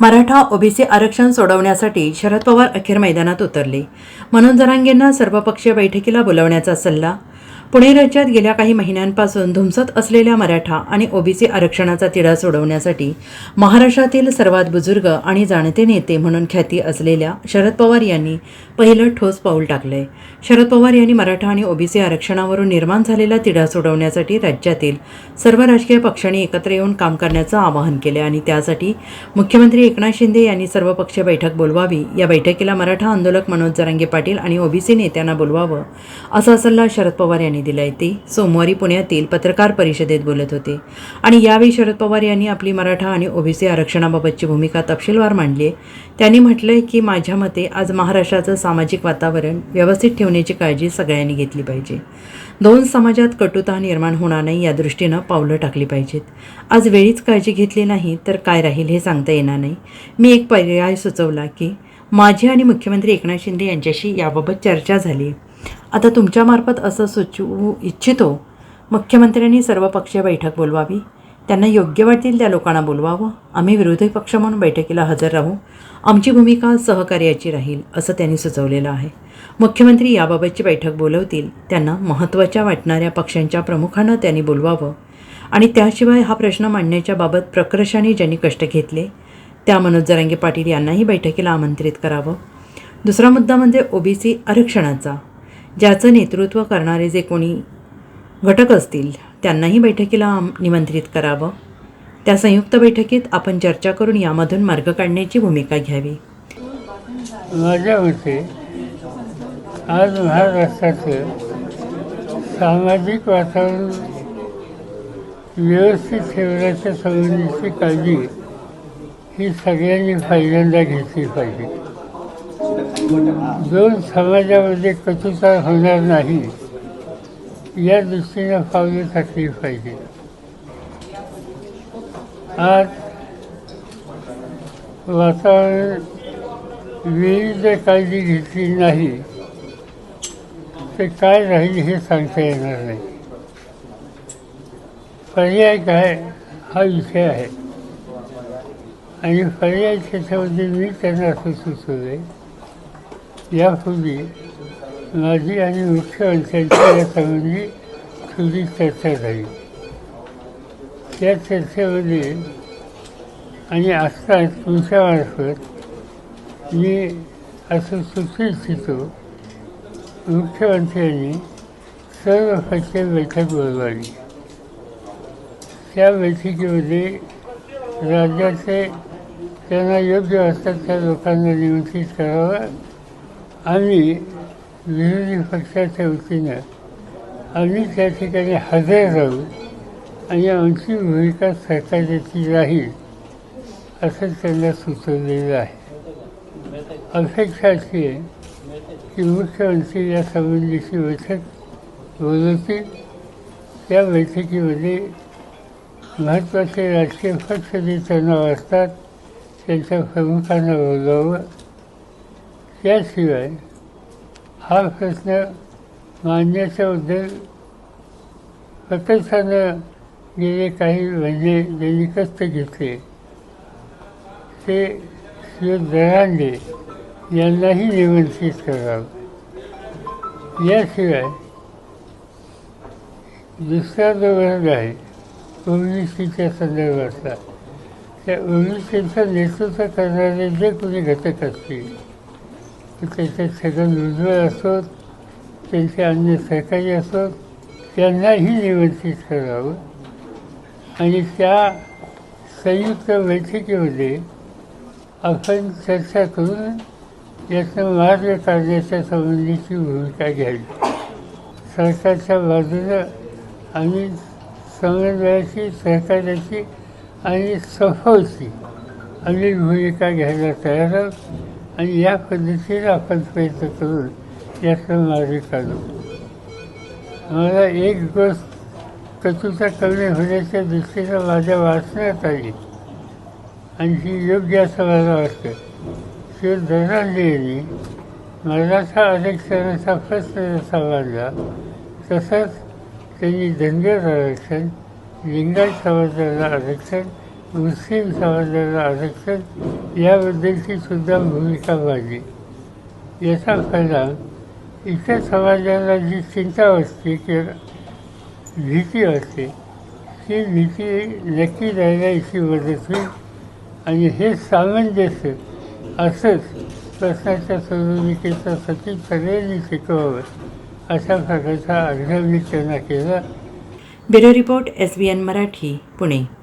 Maratha OBC आरक्षण सोडवण्यासाठी शरद पवार अखेर मैदानात उतरले. मनोज जरांगेंना सर्वपक्षीय बैठकीला बोलवण्याचा सल्ला पुणे राज्यात गेल्या काही महिन्यांपासून धुमसत असलेल्या मराठा आणि ओबीसी आरक्षणाचा तिढा सोडवण्यासाठी महाराष्ट्रातील सर्वात बुजुर्ग आणि जाणते नेते म्हणून ख्याती असलेल्या शरद पवार यांनी पहिलं ठोस पाऊल टाकलंय. शरद पवार यांनी मराठा आणि ओबीसी आरक्षणावरून निर्माण झालेला तिढा सोडवण्यासाठी राज्यातील सर्व राजकीय पक्षांनी एकत्र येऊन काम करण्याचं आवाहन केले आणि त्यासाठी मुख्यमंत्री एकनाथ शिंदे यांनी सर्वपक्षीय बैठक बोलवावी या बैठकीला मराठा आंदोलक मनोज जरांगे पाटील आणि ओबीसी नेत्यांना बोलवावं असा सल्ला शरद पवार यांनी दिलाय ते. सोमवारी पुण्यातील पत्रकार परिषदेत बोलत होते. आणि यावेळी शरद पवार यांनी आपली मराठा आणि ओबीसी आरक्षणाबाबतची भूमिका तपशीलवार मांडली. आहे त्यांनी म्हटलंय की माझ्या मते आज महाराष्ट्राचं सामाजिक वातावरण व्यवस्थित ठेवण्याची काळजी सगळ्यांनी घेतली पाहिजे. दोन समाजात कटुता निर्माण होणार नाही या दृष्टीनं पावलं टाकली पाहिजेत. आज वेळीच काळजी घेतली नाही तर काय राहील हे सांगता येणार नाही. मी एक पर्याय सुचवला की माझी आणि मुख्यमंत्री एकनाथ शिंदे यांच्याशी याबाबत चर्चा झाली. आता तुमच्यामार्फत असं सुचवू इच्छितो मुख्यमंत्र्यांनी सर्वपक्षीय बैठक बोलवावी त्यांना योग्य वाटतील त्या लोकांना बोलवावं आम्ही विरोधी पक्ष म्हणून बैठकीला हजर राहू आमची भूमिका सहकार्याची राहील असं त्यांनी सुचवलेलं आहे. मुख्यमंत्री याबाबतची बैठक बोलवतील त्यांना महत्त्वाच्या वाटणाऱ्या पक्षांच्या प्रमुखांना त्यांनी बोलवावं आणि त्याशिवाय हा प्रश्न मांडण्याच्या बाबत प्रकर्षाने ज्यांनी कष्ट घेतले त्या मनोज जरांगे पाटील यांनाही बैठकीला आमंत्रित करावं. दुसरा मुद्दा म्हणजे ओबीसी आरक्षणाचा. ज्याचं नेतृत्व करणारे जे कोणी घटक असतील त्यांनाही बैठकीला निमंत्रित करावं. त्या संयुक्त बैठकीत आपण चर्चा करून यामधून मार्ग काढण्याची भूमिका घ्यावी. माझ्या मते आज महाराष्ट्राचं सामाजिक वातावरण व्यवस्थित ठेवण्याच्या संबंधीची काळजी ही सगळ्यांनी पहिल्यांदा घेतली पाहिजे. दोन समाजामध्ये कटुता होणार नाही या दृष्टीनं पावले टाकली पाहिजे. आज वातावरण वेळी जर काळजी घेतली नाही तर काय राहील हे सांगता येणार नाही. पर्याय काय हा विषय आहे. आणि पर्याय क्षेत्रामध्ये मी त्यांना असं सुचवलं आहे यापूर्वी माझी आणि मुख्यमंत्र्यांच्या या संबंधी थोडी चर्चा झाली. त्या चर्चेमध्ये आणि आत्ता तुमच्यामार्फत मी असं सुचू इच्छितो मुख्यमंत्र्यांनी सर्व पक्ष बैठक बोलवावी. त्या बैठकीमध्ये राज्याचे त्यांना योग्य वाटतात त्या लोकांना निमंत्रित करावं आणि विरोधी पक्षाच्या वतीनं आम्ही त्या ठिकाणी हजर राहू आणि आमची भूमिका सरकारची राहील असं त्यांना सुचवलेलं आहे. अपेक्षा अशी आहे की मुख्यमंत्री या संबंधीची बैठक बोलवतील त्या बैठकीमध्ये महत्त्वाचे राजकीय पक्ष जे तणाव असतात त्यांच्या प्रमुखांना बोलवावं त्याशिवाय हा प्रश्न मांडण्याच्याबद्दल प्रकर्षानं गेले काही म्हणजे ज्यांनी कष्ट घेतले. ते श्री दरांडे यांनाही निमंत्रित करावं. याशिवाय दुसरा जो वर्ग आहे ओबीसीच्या संदर्भातला त्या ओबीसीचं नेतृत्व करणारे जे कोणी घटक असतील की त्याच्यात छगन भुजबळ असोत त्यांचे अन्य सहकारी असोत त्यांनाही निमंत्रित करावं आणि त्या संयुक्त बैठकीमध्ये आपण चर्चा करून यातनं मार्ग काढण्याच्या संबंधीची भूमिका घ्यावी. सरकारच्या बाजूनं आम्ही समन्वयाची सहकार्याची आणि सफोची आम्ही भूमिका घ्यायला तयार आहोत. आणि या पद्धतीने आपण प्रयत्न करून यातनं मार्ग काढू. मला एक गोष्ट कचूचा कमी होण्याच्या दृष्टीनं माझ्या वाचण्यात आली. आणि ही योग्य असं मला वाटतं. शिव धनांडे यांनी मराठा आरक्षणाचा प्रश्न जसा मांडला तसंच त्यांनी धनगर आरक्षण लिंगायत समाजाला आरक्षण मुस्लिम समाजाला आरक्षण याबद्दलची सुद्धा भूमिका मांडली याचा परिणाम इतर समाजाला जी चिंता असते किंवा भीती असते ती भीती नक्की राहिल्याची मदत होईल. आणि हे सामंजस्य असंच प्रश्नाच्या सोडवणुकीचा सचिन सगळ्यांनी शिकवावं अशा प्रकारचा आग्रह मी त्यांना केला. Bureau report S B N Marathi Pune.